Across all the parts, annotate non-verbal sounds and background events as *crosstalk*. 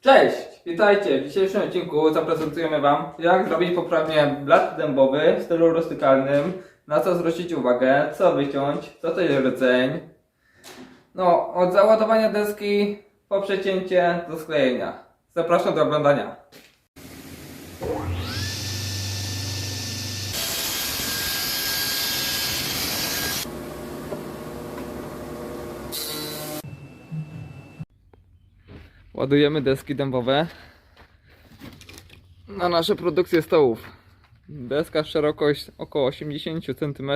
Cześć! Witajcie! W dzisiejszym odcinku zaprezentujemy Wam, jak zrobić poprawnie blat dębowy w stylu rustykalnym, na co zwrócić uwagę, co wyciąć, co to jest rdzeń. No, od załadowania deski po przecięcie do sklejenia. Zapraszam do oglądania. Ładujemy deski dębowe na nasze produkcje stołów. Deska szerokość około 80 cm,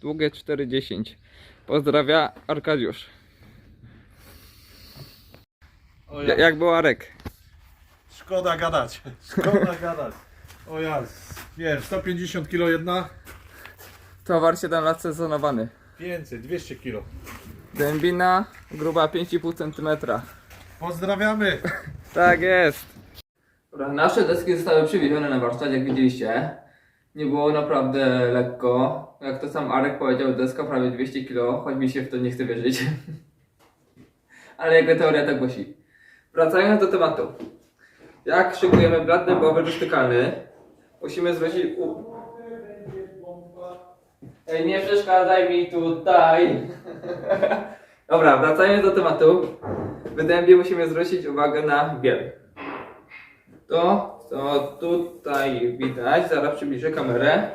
długie 4,10 Pozdrawia Arkadiusz. O Ja- ja, Jak był Arek? szkoda gadać. *laughs* Szkoda gadać. O ja, wiesz, 150 kg jedna, Towar 7 lat sezonowany. więcej, 200 kg. Dębina gruba 5,5 cm. Pozdrawiamy. *laughs* Tak jest. Dobra, nasze deski zostały przywiezione na warsztat, jak widzieliście. Nie było naprawdę lekko. Jak to sam Arek powiedział, deska prawie 200 kg, choć mi się w to nie chce wierzyć. *laughs* Ale jego teoria tak głosi. Wracając do tematu. Jak szykujemy blat dębowy rustykalny, musimy zwrócić u... Ej, nie przeszkadzaj mi tutaj. *laughs* Dobra, wracając do tematu. W dębie musimy zwrócić uwagę na biel. To, co tutaj widać, zaraz przybliżę kamerę,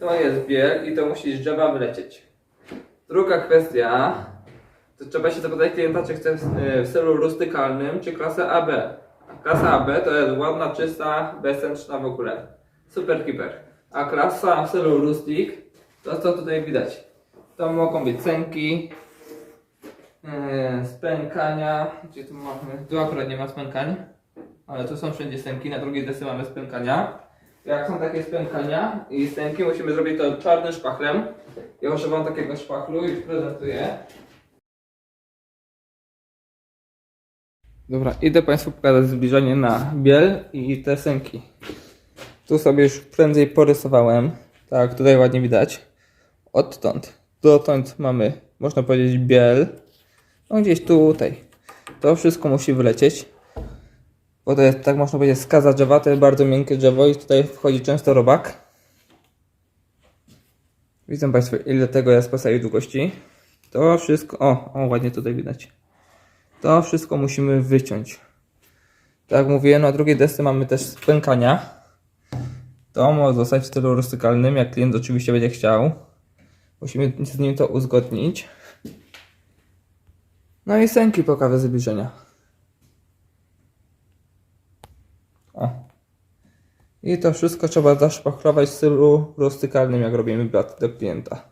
to jest biel i to musi z drzewa wylecieć. Druga kwestia, to trzeba się zapytać klienta, czy chce w, e, stylu rustykalnym, czy klasę AB. Klasa AB to jest ładna, czysta, bezsensna w ogóle. Super keeper. A klasa w stylu rustic, to co tutaj widać. To mogą być cenki, e, spękania. Gdzie tu mamy? Tu akurat nie ma spękań, ale tu są wszędzie stęki. Na drugiej desce mamy spękania. Jak są takie spękania i stęki, musimy zrobić to czarnym szpachlem. Ja używam takiego szpachlu i prezentuję. Dobra, idę Państwu pokazać zbliżenie na biel i te sęki. Tu sobie już prędzej porysowałem. Tak, tutaj ładnie widać. Odtąd dotąd mamy, można powiedzieć, biel. No gdzieś tutaj. To wszystko musi wylecieć. Bo to jest, tak można powiedzieć, skaza drzewa. To jest bardzo miękkie drzewo i tutaj wchodzi często robak. Widzą Państwo, ile tego jest po długości. To wszystko, o, o, ładnie tutaj widać. To wszystko musimy wyciąć. Tak jak na drugiej desce mamy też spękania. To może zostać w stylu rustykalnym, jak klient oczywiście będzie chciał. Musimy z nim to uzgodnić. No i sęki pokażę zbliżenia. O. I to wszystko trzeba zaszpachlować w stylu rustykalnym, jak robimy blat do klienta.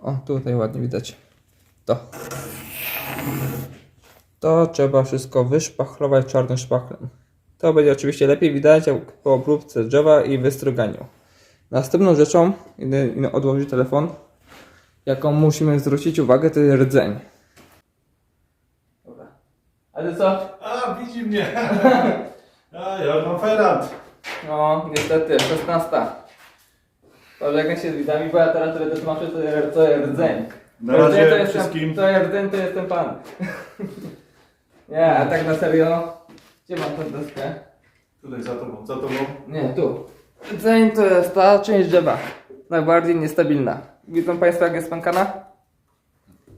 O, tutaj ładnie widać. To. To trzeba wszystko wyszpachlować czarnym szpachlem. To będzie oczywiście lepiej widać po obróbce drzewa i wystryganiu. Następną rzeczą, odłożyć telefon, jaką musimy zwrócić uwagę, to jest rdzeń. Dobra. Ale co? A, widzi mnie. *laughs* A, ja mam ferant. No, niestety, 16. Polegę się z widami, bo ja teraz tyle tłumaczę, to jest, rdzeń. Na razie to jest wszystkim. To jest rdzeń, to jest ten pan. *laughs* Nie, a tak na serio, gdzie mam tę deskę? Tutaj za tobą, za tobą. Nie, tu. Rdzeń to jest ta część drzewa. Najbardziej niestabilna. Widzą Państwo jak jest pękana?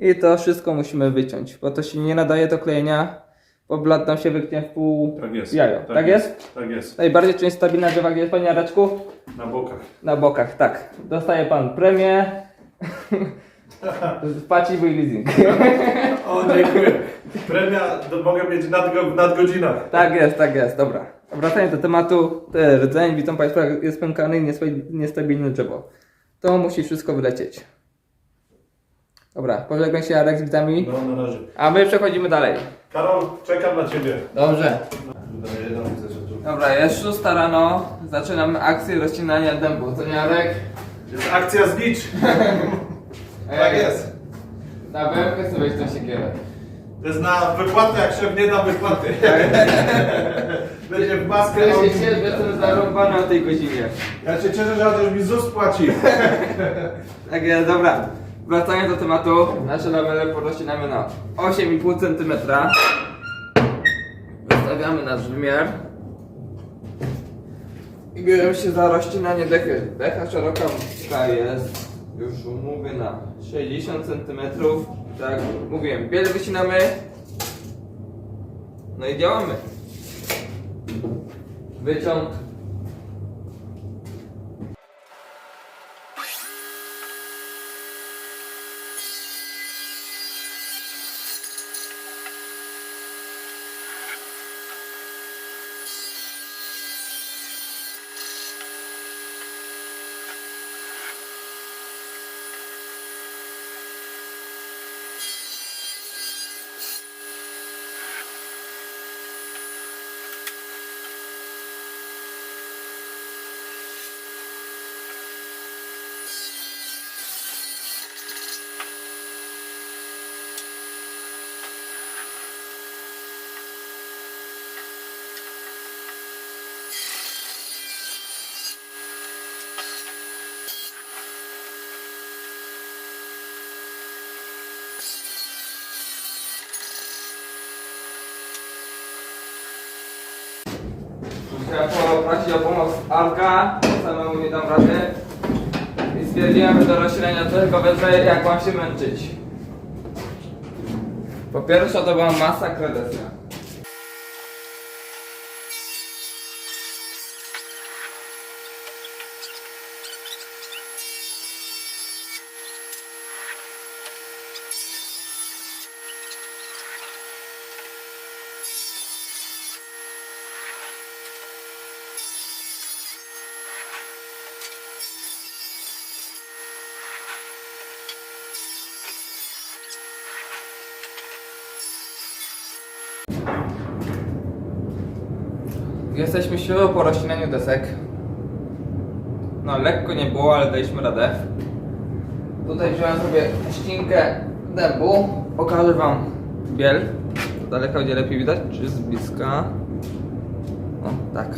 I to wszystko musimy wyciąć, bo to się nie nadaje do klejenia, bo blat nam się wyknie w pół Tak jest. jajo. Tak, jest? Tak jest. Najbardziej część stabilna drzewa, gdzie jest Panie Jareczku? Na bokach. Na bokach, tak. Dostaje Pan premię. *laughs* Płaci mój leasing. O, dziękuję. Premia do, mogę mieć nadgo, w nadgodzinach. tak jest, tak jest, dobra. Wracając do tematu, jest rdzeń, widzą Państwo jak jest pękany i niespa- niestabilne drzewo. To musi wszystko wylecieć. Dobra, pożegnam się Jarek z widzami, No, na razie. a my przechodzimy dalej. Karol, czekam na ciebie. Dobrze. Widzę, że tu. Dobra, jest 6 rano, zaczynamy akcję rozcinania dębu. Co nie Jarek? Jest akcja zlicz. *laughs* Tak Ej, jest. Na bębkę sobie weź tą siekierę. To jest na wypłatę, jak szef nie da wypłaty. *laughs* *laughs* Będzie w maskę. On- się cieszę, że jestem zarąbany o tej godzinie. Ja się cieszę, że Adaś mi ZUS płaci. Tak jest, dobra. Wracając do tematu, nasze lamele porozcinamy na 8,5 cm. Wystawiamy nasz wymiar. I bierzemy się za rozcinanie dechy. Decha szeroka jest, już mówię, na 60 cm. Tak mówiłem, biel wycinamy. No i działamy. Wyciąg. Musiałem poprosić o pomoc Alka, samemu nie dam rady. I stwierdziłem, że do rozsilenia tylko wezmę, jak mam się męczyć. Po pierwsze to była masakra desna. Jesteśmy siłą po rozcinaniu desek. No lekko nie było, ale daliśmy radę. Tutaj wziąłem sobie ścinkę dębu. Pokażę wam biel. Z daleka będzie lepiej widać, czy z bliska? O, tak.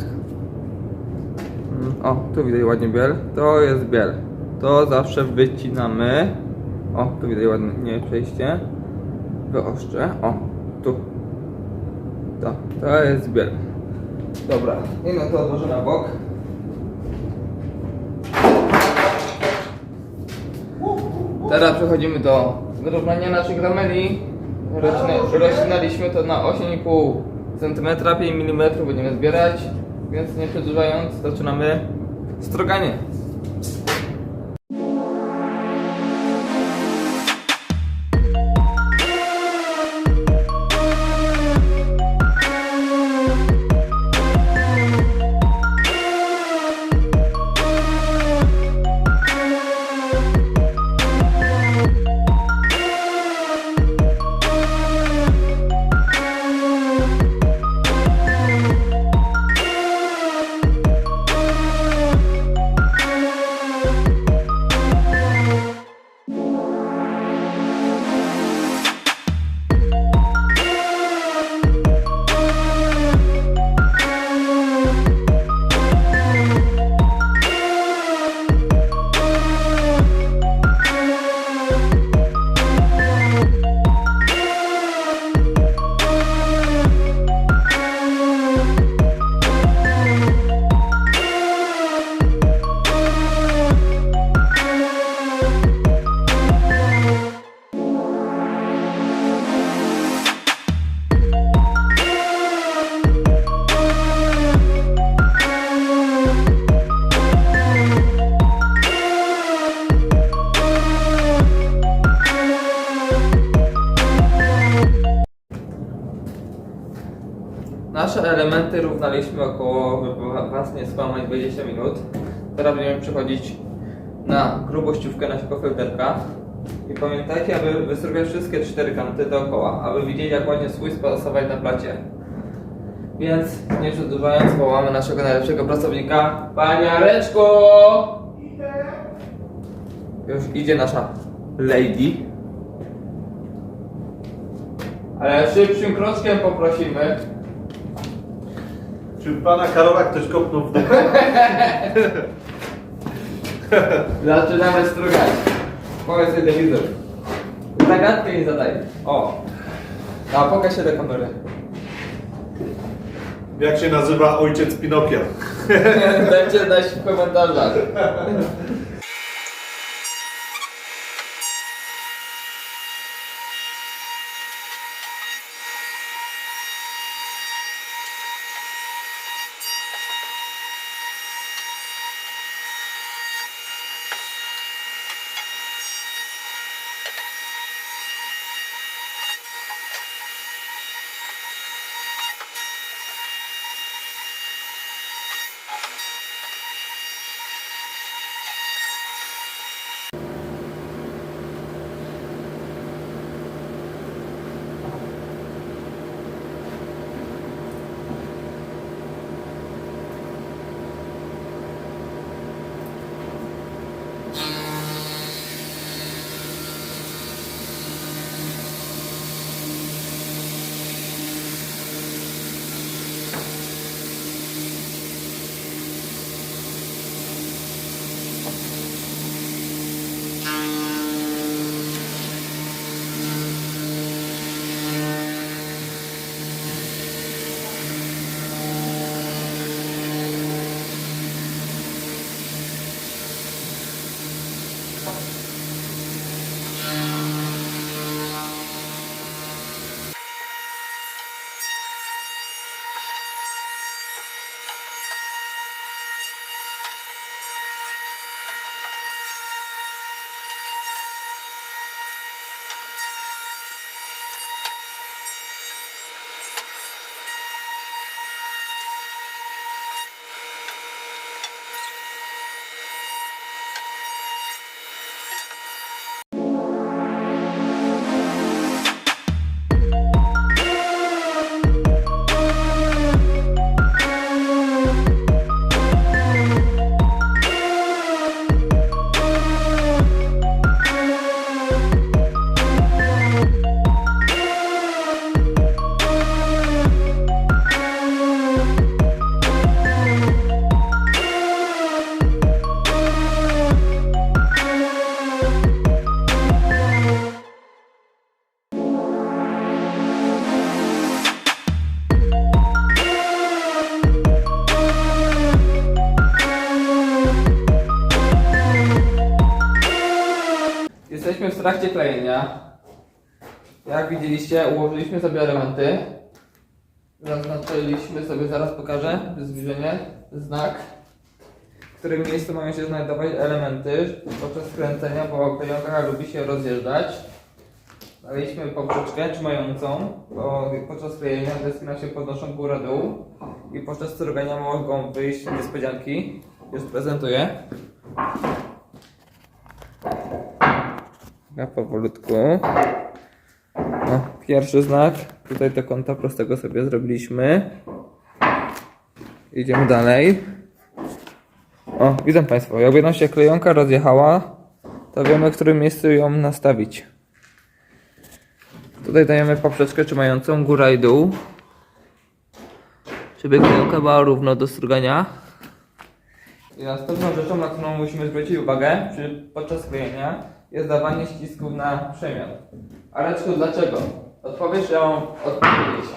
Mm, O, tu widać ładnie biel. To jest biel. To zawsze wycinamy. O, tu widać ładnie przejście. Wyoszczę. O, tu. To, to jest biel. Dobra, i no to odłożę na bok. Teraz przechodzimy do wyrównania naszych rameli. Rozcinaliśmy to na 8,5 cm, 5 mm będziemy zbierać, więc nie przedłużając, zaczynamy stroganie. Nasze elementy równaliśmy około, was nie skłamać, 20 minut. Teraz będziemy przechodzić na grubościówkę naszego felderka. I pamiętajcie, aby wystrugać wszystkie cztery kanty dookoła, aby widzieć jak ładnie swój spasować na placie. Więc nie przedłużając, wołamy naszego najlepszego pracownika, Paniareczko! Już idzie nasza lady. Ale szybszym kroczkiem poprosimy. Czy pana Karola ktoś kopnął w dupę? *laughs* Zaczynamy strugać. Powiedz sobie telewizor. Zagadkę nie zadaj. O. A pokaż się do kamery. Jak się nazywa ojciec Pinokia? *laughs* Dajcie znać w komentarzach. W trakcie klejenia. Jak widzieliście, ułożyliśmy sobie elementy. Zaznaczyliśmy sobie, zaraz pokażę, zbliżenie, znak, w którym miejscu mają się znajdować elementy podczas kręcenia, bo klejonka lubi się rozjeżdżać. Daliśmy poprzeczkę trzymającą, bo podczas klejenia deski nam się podnoszą górę-dół i podczas strugania mogą wyjść niespodzianki. Już prezentuję. Ja powolutku. O, pierwszy znak. Tutaj do kąta prostego sobie zrobiliśmy. Idziemy dalej. O, widzą Państwo, jakby nam się klejonka rozjechała, to wiemy, w którym miejscu ją nastawić. Tutaj dajemy poprzeczkę trzymającą góra i dół. Żeby klejonka była równo do strugania. I następną rzeczą, na którą musimy zwrócić uwagę przy, podczas klejenia, jest dawanie ścisków na przemian. Areczku, dlaczego? Odpowiesz, mam odpowiedzieć.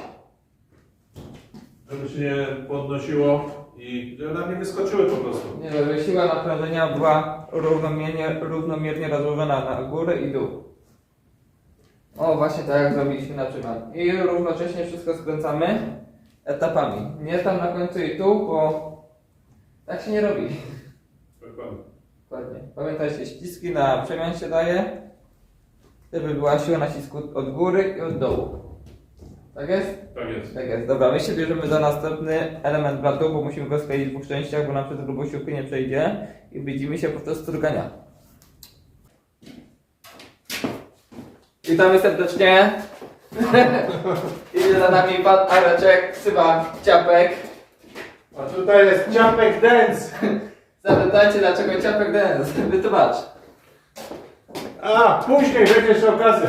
Żeby się nie podnosiło i żeby nam nie wyskoczyły po prostu. Nie, żeby siła naprężenia była równomiernie, równomiernie rozłożona na górę i dół. O, właśnie tak jak zrobiliśmy na przykład. I równocześnie wszystko skręcamy etapami. Nie tam na końcu i tu, bo tak się nie robi. Dokładnie. Dokładnie. Pamiętajcie, ściski na przemian się daje, żeby była siła nacisku od góry i od dołu. Tak jest? Tak jest. Tak jest. Dobra, my się bierzemy za następny element blatu, bo musimy go skleić w dwóch częściach, bo nam przez grubościówkę nie przejdzie i widzimy się podczas strugania. Witamy serdecznie. *laughs* Idzie za nami pan Areczek, ksywa Ciapek. A tutaj jest ciapek dance. Zapytajcie dlaczego Ciapek dance. Wytłumacz. A, później będziesz okazję.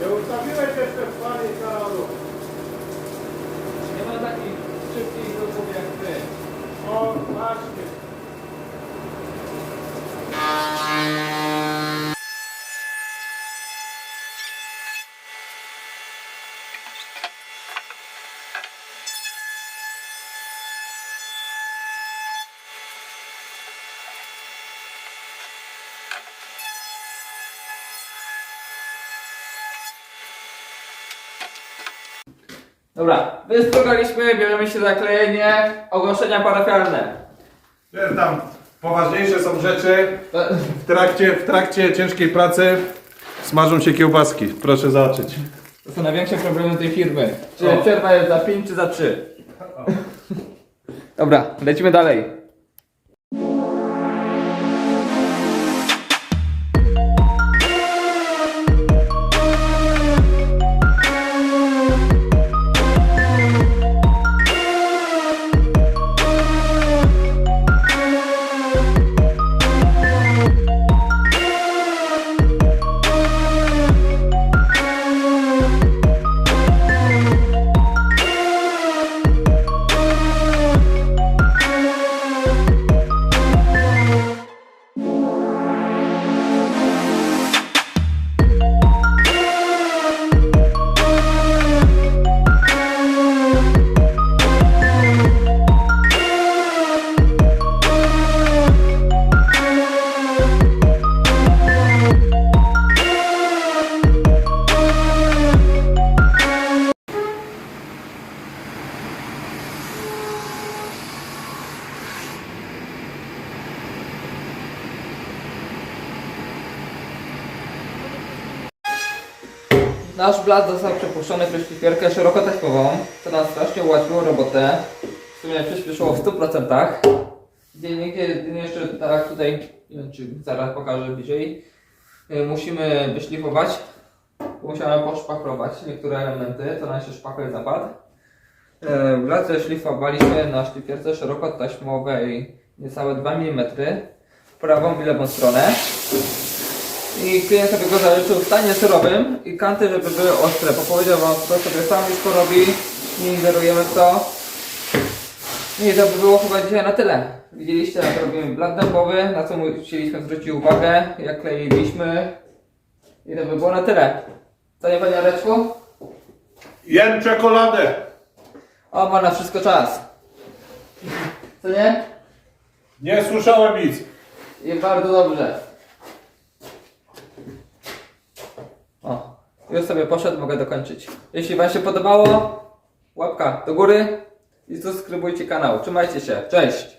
Nie ustawiłeś jeszcze w pani kanału. Dobra, wystrugaliśmy, bierzemy się za klejenie, ogłoszenia parafialne. Wiesz, tam poważniejsze są rzeczy. To- W trakcie, w trakcie ciężkiej pracy smażą się kiełbaski. Proszę zobaczyć. To są największe problemy tej firmy. Czy O. przerwa jest za 5 czy za 3? Dobra, lecimy dalej. Nasz blat został przepuszczony przez szlifierkę szerokotaśmową, co nam strasznie ułatwiło robotę. W sumie przyspieszyło w 100%. Gdzie jeszcze tak tutaj, nie wiem czy zaraz pokażę bliżej, y, musimy wyszlifować. Musiałem poszpachlować niektóre elementy, to nam się szpachel zapadł. E, Blat zeszlifowaliśmy na szlifierce szerokotaśmowej niecałe 2 mm w prawą i lewą stronę. I klient sobie go zaliczył w stanie surowym i kanty, żeby były ostre. Bo powiedział wam, to sobie sam już porobi, nie ingerujemy w to. I to by było chyba dzisiaj na tyle. Widzieliście jak robimy blat dębowy, na co musieliśmy zwrócić uwagę, jak kleiliśmy. I to by było na tyle. Co nie panie Areczku? Jem czekoladę. O, ma na wszystko czas. Co nie? Nie słyszałem nic. I bardzo dobrze. O, już sobie poszedł, mogę dokończyć. Jeśli Wam się podobało, łapka do góry i subskrybujcie kanał. Trzymajcie się, cześć!